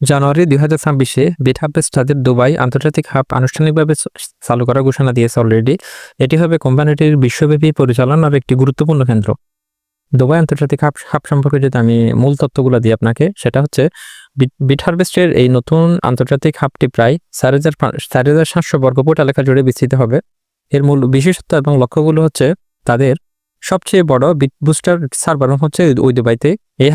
জানুয়ারি দুই হাজার ছাব্বিশে বিট হাবেস তাদের দুবাই আন্তর্জাতিক হাব আনুষ্ঠানিকভাবে চালু করার ঘোষণা দিয়েছে অলরেডি এটি হবে কোম্পানিটির বিশ্বব্যাপী পরিচালনার একটি গুরুত্বপূর্ণ কেন্দ্র। দুবাই আন্তর্জাতিক হাব হাব সম্পর্কে যদি আমি মূল তথ্যগুলো দিই আপনাকে, সেটা হচ্ছে বিট- হারভেস্টের এই নতুন আন্তর্জাতিক হাবটি প্রায় চার হাজার চার হাজার সাতশো বর্গফুট এলাকা জুড়ে বিস্তৃত হবে। এর মূল বিশেষত্ব এবং লক্ষ্যগুলো হচ্ছে তাদের সবচেয়ে বড় বিট বুস্টার সার্ভার হচ্ছে ওই দুবাইতে। এই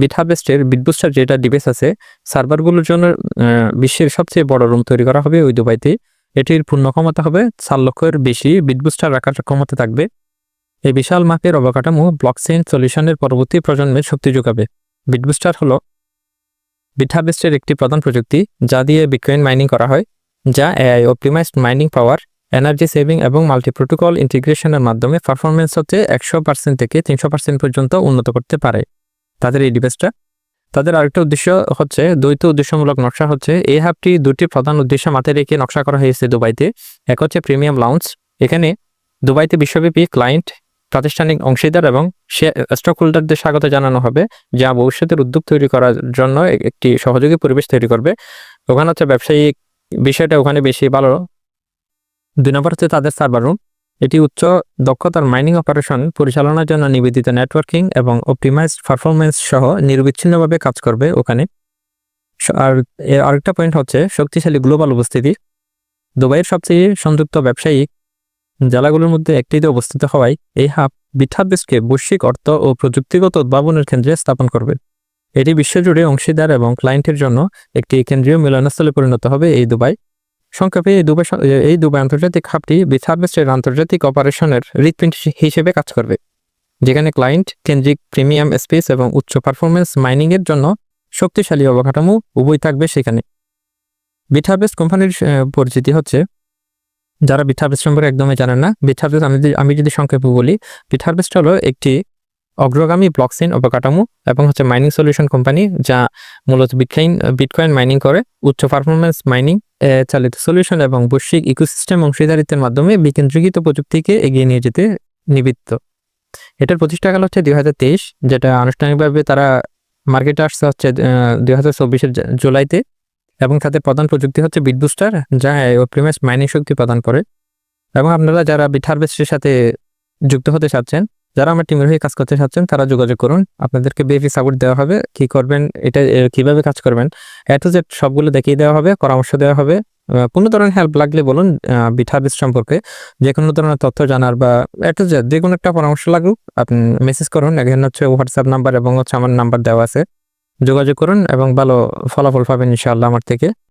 হাবে বিট হারভেস্টের যেটা ডিভাইস আছে, সার্ভারগুলোর জন্য বিশ্বের সবচেয়ে বড় রুম তৈরি করা হবে ওই দুবাইতে। এটির পূর্ণ ক্ষমতা হবে চার লক্ষের বেশি বিট বুস্টার রাখার ক্ষমতা থাকবে। এই বিশাল মাপের অবকাঠামো ব্লকচেইন সলিউশনের পরবর্তী প্রজন্মের শক্তি যোগাবে। বিট বুস্টার হলো বিট হারভেস্টের একটি প্রধান প্রযুক্তি যা দিয়ে বিটকয়েন মাইনিং করা হয়, যা AI optimized mining power, energy saving এবং মাল্টি প্রোটোকল ইন্টিগ্রেশনের মাধ্যমে পারফরমেন্স হচ্ছে একশো পার্সেন্ট থেকে তিনশো পার্সেন্ট পর্যন্ত উন্নত করতে পারে। তাদের এই ডিভাইসটা। তাদের আরেকটা উদ্দেশ্য হচ্ছে, দ্বৈত উদ্দেশ্যমূলক নকশা হচ্ছে, এই হাবটি দুটি প্রধান উদ্দেশ্য মাথায় রেখে নকশা করা হয়েছে দুবাইতে। এক হচ্ছে প্রিমিয়াম লাউঞ্জ এখানে দুবাইতে বিশ্বব্যাপী ক্লায়েন্ট, প্রাতিষ্ঠানিক অংশীদার এবং স্টক হোল্ডারদের স্বাগত জানানো হবে, যা ভবিষ্যতের উদ্যোগ তৈরি করার জন্য একটি সহযোগী পরিবেশ তৈরি করবে। ওখানে হচ্ছে ব্যবসায়িক বিষয়টা ওখানে বেশি ভালো। দুই নম্বর হচ্ছে তাদের সার্ভার রুম এটি উচ্চ দক্ষতার মাইনিং অপারেশন পরিচালনার জন্য নিবেদিত নেটওয়ার্কিং এবং অপটিমাইজড পারফরমেন্স সহ নির্বিচ্ছিন্নভাবে কাজ করবে ওখানে। আর এর আরেকটা পয়েন্ট হচ্ছে শক্তিশালী গ্লোবাল উপস্থিতি। দুবাইয়ের সবচেয়ে সংযুক্ত ব্যবসায়িক জেলাগুলোর মধ্যে একটিতে অবস্থিত হওয়ায় এই হাব বিঠাবেসকে বৈশ্বিক অর্থ ও প্রযুক্তিগত উদ্ভাবনের কেন্দ্রে স্থাপন করবে। এটি বিশ্বজুড়ে অংশীদার এবং ক্লায়েন্টের জন্য একটি কেন্দ্রীয় মিলনস্থলে পরিণত হবে এই দুবাই। সংক্ষেপে এই দুবাই এই দুবাই আন্তর্জাতিক হাবটি বিথার্ভেস্টের আন্তর্জাতিক অপারেশনের হৃৎপিণ্ড হিসেবে কাজ করবে, যেখানে ক্লায়েন্ট, কেন্দ্রিক প্রিমিয়াম স্পেস এবং উচ্চ পারফরমেন্স মাইনিংয়ের জন্য শক্তিশালী অবকাঠামো উভয় থাকবে সেখানে। বিথার্ভেস্ট কোম্পানির পরিচিতি হচ্ছে, যারা বিথার্ভেস্ট সম্পর্কে একদমই জানেন না বিথার্ভেস্ট আমি আমি যদি সংক্ষেপে বলি বিথার্ভেস্ট হলো একটি অগ্রগামী ব্লকচেইন অবকাঠামো এবং হচ্ছে মাইনিং সলিউশন কোম্পানি, যা মূলত বিটকয়েন বিটকয়েন মাইনিং করে, উচ্চ পারফরমেন্স মাইনিং চালিত সলিউশন এবং বৈশ্বিক ইকোসিস্টেম অংশীদারিত্বের মাধ্যমে বিকেন্দ্রীকৃত প্রযুক্তিকে এগিয়ে নিয়ে যেতে নিবৃত্ত। এটার প্রতিষ্ঠাকাল হচ্ছে দুই হাজার তেইশ, যেটা আনুষ্ঠানিকভাবে তারা মার্কেটে আসছে হচ্ছে দুই হাজার চব্বিশের জুলাইতে এবং তাদের প্রধান প্রযুক্তি হচ্ছে বিট বুস্টার, যা প্রিমাইস মাইনিং শক্তি প্রদান করে। এবং আপনারা যারা বিট হারভেস্টের সাথে যুক্ত হতে চাচ্ছেন যারা আমার টিমের হয়ে কাজ করতে চাচ্ছেন, তারা যোগাযোগ করুন। আপনাদেরকে বেবি সাপোর্ট দেওয়া হবে। কি করবেন, এটা কীভাবে কাজ করবেন, এ টু সবগুলো দেখিয়ে দেওয়া হবে, পরামর্শ দেওয়া হবে। কোনো ধরনের হেল্প লাগলে বলুন হারভেস্ট সম্পর্কে। যে কোনো ধরনের তথ্য জানার বা এ টু জেড যে কোনো একটা পরামর্শ লাগুক, আপনি মেসেজ করুন। এখানে হচ্ছে হোয়াটসঅ্যাপ নাম্বার এবং হচ্ছে আমার নাম্বার দেওয়া আছে। যোগাযোগ করুন এবং ভালো ফলাফল পাবেন ইনশাআল্লাহ আমার থেকে।